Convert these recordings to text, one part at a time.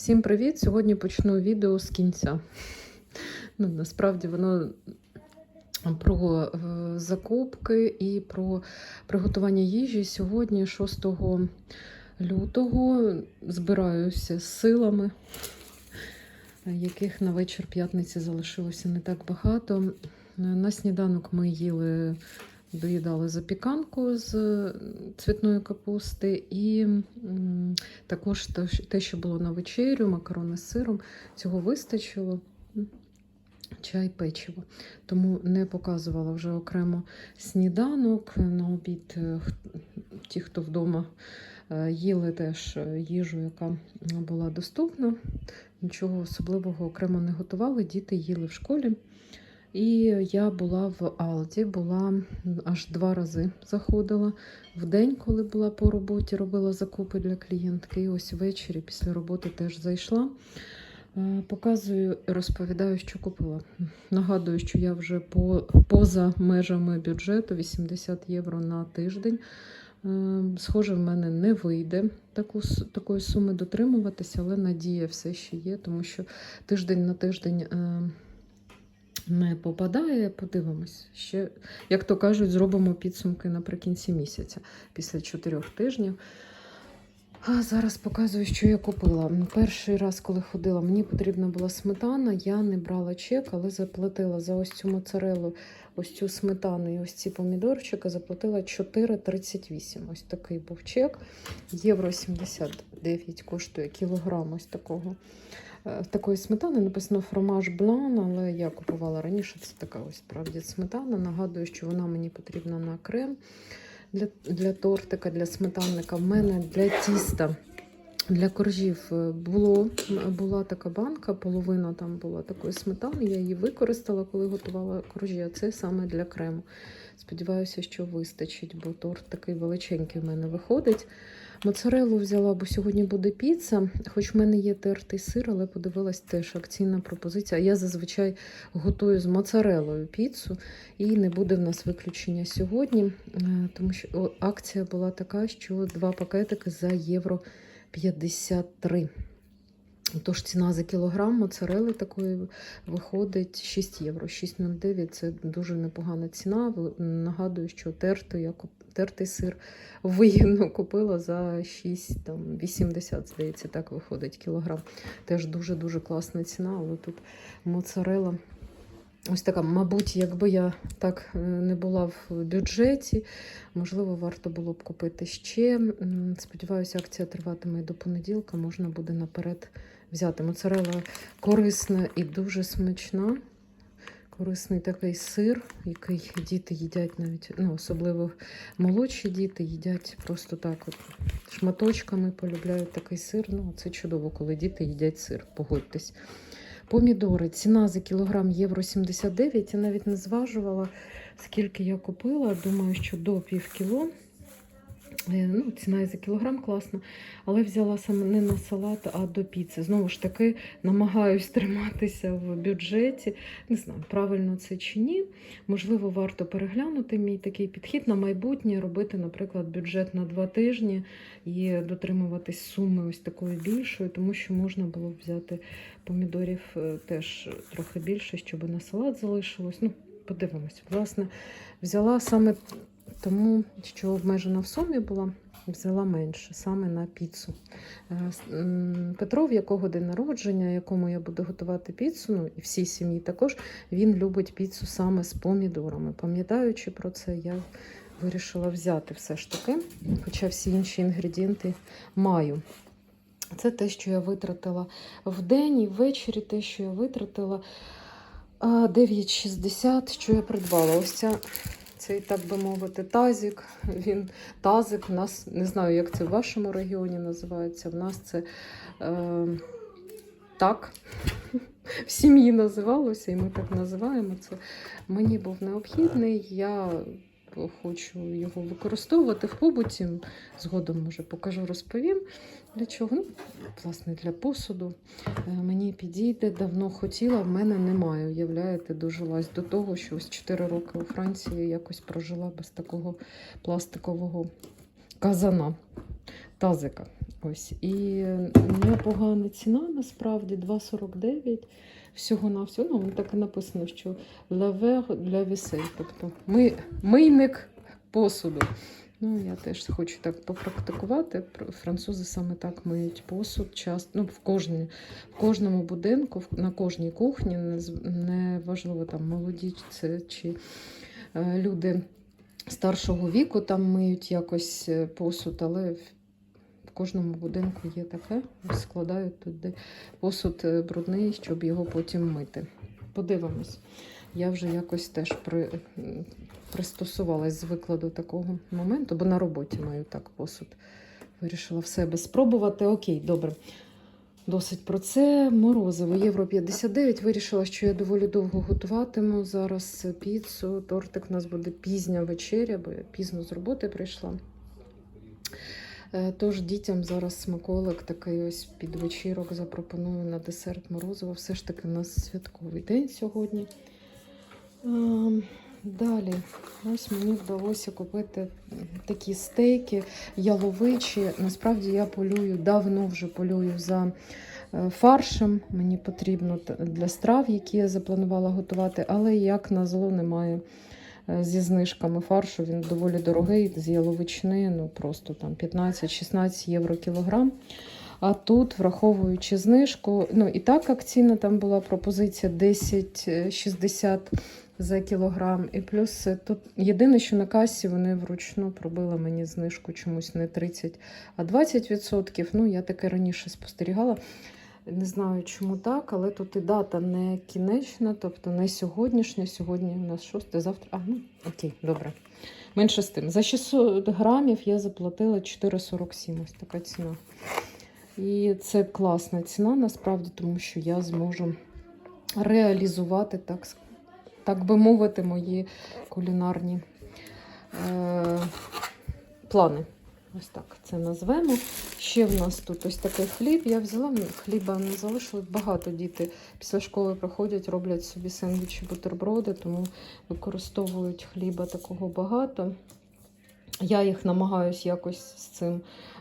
Всім привіт! Сьогодні почну відео з кінця. Ну, насправді воно про е, закупки і про приготування їжі. Сьогодні, 6 лютого, збираюся з силами, яких на вечір п'ятниці залишилося не так багато. На сніданок ми їли доїдали запіканку з цвітної капусти, і також те, що- було на вечерю, макарони з сиром. Цього вистачило. Чай, печиво. Тому не показувала вже окремо сніданок. На обід е, ті, хто вдома е, їли теж е, їжу, яка була доступна. Нічого особливого окремо не готували. Діти їли в школі. І я була в Алді, була аж два рази заходила в день, коли була по роботі, робила закупи для клієнтки. І ось ввечері після роботи теж зайшла. Е, Показую, розповідаю, що купила. Нагадую, що я вже по, поза межами бюджету 80 євро на тиждень. Е, Схоже, в мене не вийде таку, такої суми дотримуватися, але надія все ще є, тому що тиждень на тиждень. Не попадає, подивимось. Ще, як то кажуть, зробимо підсумки наприкінці місяця, після чотирьох тижнів. А зараз показую, що я купила. Перший раз, коли ходила, мені потрібна була сметана. Я не брала чек, але заплатила за ось цю моцарелу, ось цю сметану і ось ці помідорчики. Заплатила 4,38. Ось такий був чек. Євро 79 коштує кілограм ось такого. Е, Такої сметани написано фромаж блан, але я купувала раніше. Це така ось справді сметана. Нагадую, що вона мені потрібна на крем для, для тортика, для сметанника. В мене для тіста. Для коржів е, було, була така банка, половина там була такої сметани. Я її використала, коли готувала коржі, а це саме для крему. Сподіваюся, що вистачить, бо торт такий величенький в мене виходить. Моцарелу взяла, бо сьогодні буде піца. Хоч в мене є тертий сир, але подивилась теж акційна пропозиція. Я зазвичай готую з моцарелою піцу, і не буде в нас виключення сьогодні, е, тому що акція була така, що два пакетики за євро 53. Тож ціна за кілограм моцарели такої виходить 6 євро. 6,09 це дуже непогана ціна. Нагадую, що тертий, я куп- тертий сир вигідно купила за 6, там, 80, здається, так виходить кілограм. Теж дуже-дуже класна ціна, але тут моцарела. Ось така, мабуть, якби я так е, не була в бюджеті, можливо, варто було б купити ще. Сподіваюся, акція триватиме і до понеділка, можна буде наперед взяти. Моцарела корисна і дуже смачна. Корисний такий сир, який діти їдять навіть, ну, особливо молодші діти їдять просто так, от шматочками полюбляють такий сир. Ну, це чудово, коли діти їдять сир, погодьтесь. Помідори. Ціна за кілограм євро 79. Я навіть не зважувала, скільки я купила. Думаю, що до пів кіло. Е, Ну, ціна і за кілограм класна, але взяла саме не на салат, а до піци. Знову ж таки, намагаюсь триматися в бюджеті. Не знаю, правильно це чи ні. Можливо, варто переглянути мій такий підхід на майбутнє, робити, наприклад, бюджет на два тижні і дотримуватись суми ось такої більшої, тому що можна було б взяти помідорів е, теж трохи більше, щоб на салат залишилось. Ну, подивимось. Власне, взяла саме тому, що обмежена в сумі була, взяла менше саме на піцу. Е, Петро, в якого день народження, якому я буду готувати піцу, ну і всій сім'ї також, він любить піцу саме з помідорами. Пам'ятаючи про це, я вирішила взяти все ж таки, хоча всі інші інгредієнти маю. Це те, що я витратила в день і ввечері, те, що я витратила. 9,60, що я придбала. Ось ця, цей, так би мовити, тазик. Він тазик. У нас не знаю, як це в вашому регіоні називається. В нас це е, так. В сім'ї називалося, і ми так називаємо це. Мені був необхідний. Я хочу його використовувати в побуті. Згодом, може, покажу, розповім. Для чого? Ну, власне, для посуду. Е, Мені підійде, давно хотіла, в мене немає. Уявляєте, дожилась до того, що ось 4 роки у Франції якось прожила без такого пластикового казана. тазика. Ось. І непогана ціна насправді 2,49 всього на всього. Ну, так і написано, що лавер для вісей. Тобто ми, мийник посуду. Ну, я теж хочу так попрактикувати. Французи саме так миють посуд часто. Ну, в, кожній, в кожному будинку, на кожній кухні, не, з- не там молоді це чи е, люди старшого віку там миють якось е, посуд, але кожному будинку є таке. Складають туди посуд е, брудний, щоб його потім мити. Подивимось. Я вже якось теж при, пристосувалась, звикла до такого моменту, бо на роботі маю так посуд. Вирішила в себе спробувати. Окей, добре. Досить про це. Морозиво Євро 59. Вирішила, що я доволі довго готуватиму. Зараз піцу. Тортик у нас буде пізня вечеря, бо я пізно з роботи прийшла. Е, Тож дітям зараз смаколик такий ось під вечірок запропоную на десерт морозиво. Все ж таки у нас святковий день сьогодні. Ем, Далі, ось мені вдалося купити такі стейки яловичі. Насправді я полюю, давно вже полюю за е, фаршем. Мені потрібно для страв, які я запланувала готувати, але як на зло немає зі знижками фаршу. Він доволі дорогий, з яловичини, ну просто там 15-16 євро кілограм. А тут, враховуючи знижку, ну і так акційна там була пропозиція 10,60 за кілограм. І плюс е, тут єдине, що на касі вони вручну пробили мені знижку чомусь не 30, а 20%. Ну, я таке раніше спостерігала. Не знаю, чому так, але тут і дата не кінечна, тобто не сьогоднішня. Сьогодні у нас 6, завтра. А, ну окей, добре. Менше з тим. За 600 грамів я заплатила 4,47. Ось така ціна. І це класна ціна, насправді, тому що я зможу реалізувати, так, так би мовити, мої кулінарні е, плани. Ось так це назвемо. Ще в нас тут ось такий хліб. Я взяла хліба не залишилось. Багато діти після школи приходять, роблять собі сендвічі, бутерброди, тому використовують хліба такого багато. Я їх намагаюсь якось з цим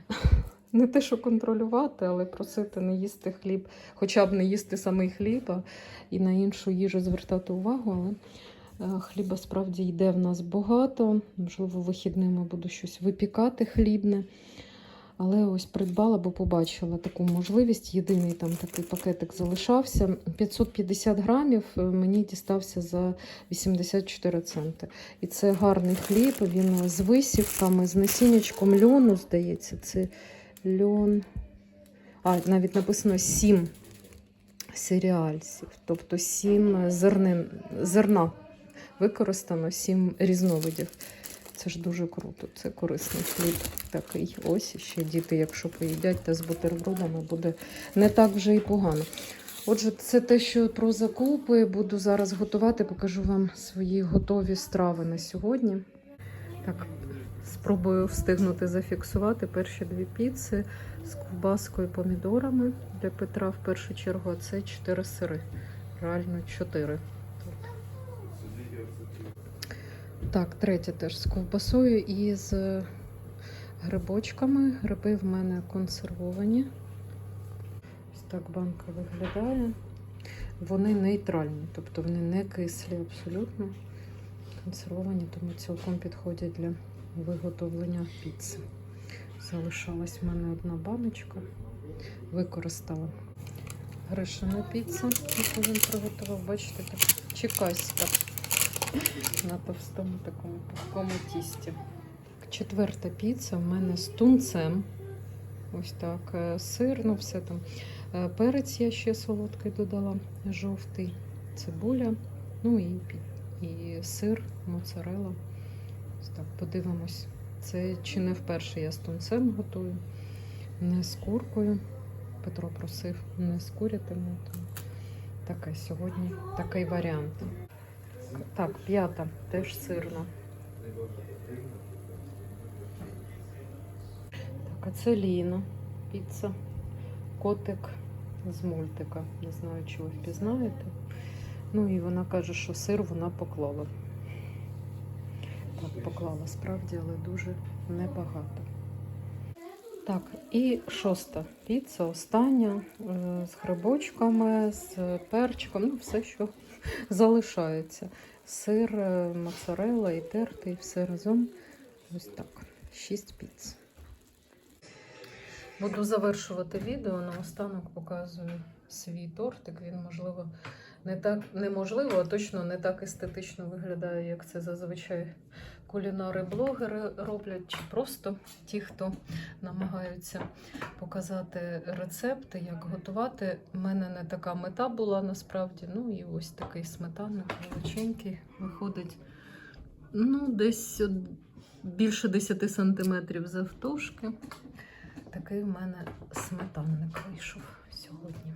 не те, що контролювати, але просити не їсти хліб, хоча б не їсти самий хліб, а і на іншу їжу звертати увагу. Але хліба справді йде в нас багато. Можливо, вихідними буду щось випікати хлібне. Але ось придбала, бо побачила таку можливість. Єдиний там такий пакетик залишався. 550 грамів е, мені дістався за 84 центи. І це гарний хліб. Він з висівками, з насіннячком льону, здається, це льон. А, навіть написано 7 серіальців, тобто 7 зернин, зерна використано сім різновидів. Це ж дуже круто, це корисний хліб такий. Ось ще діти, якщо поїдять, та з бутербродами буде не так вже і погано. Отже, це те, що про закупи буду зараз готувати, покажу вам свої готові страви на сьогодні. Так, спробую встигнути зафіксувати перші дві піци з ковбаскою і помідорами для Петра в першу чергу. а Це чотири сири. Реально чотири. Так, третє теж з ковбасою і з грибочками. Гриби в мене консервовані. Ось так банка виглядає. Вони нейтральні, тобто вони не кислі абсолютно. Консервовані, тому цілком підходять для виготовлення піци. Залишалась в мене одна баночка. Використала гришина піца, яку він приготував. Бачите, така чекаська на товстому такому пухкому тісті. Четверта піца в мене з тунцем. Ось так. е, Сир, ну все там. Е, Перець я ще солодкий додала, жовтий, цибуля, ну і, і сир, моцарела. Ось так, подивимось. Це чи не вперше я з тунцем готую, не з куркою. Петро просив не з курятиною. Таке сьогодні такий варіант. Так, п'ята, теж сирна. Так, а це Ліна, піца, котик з мультика. Не знаю, чи ви впізнаєте. Ну і вона каже, що сир вона поклала. Так, поклала справді, але дуже небагато. Так, і шоста піца, остання е, з грибочками, з перчиком, ну все, що залишається. Сир, е, моцарелла і тертий, все разом. Ось так. Шість піц. Буду завершувати відео. Наостанок показую свій тортик. Він, можливо, не так неможливо, а точно не так естетично виглядає, як це зазвичай кулінари-блогери роблять, чи просто ті, хто намагаються показати рецепти, як готувати. У мене не така мета була насправді. Ну і ось такий сметанник величенький виходить. Ну, десь більше 10 сантиметрів завтовшки. Такий в мене сметанник вийшов сьогодні.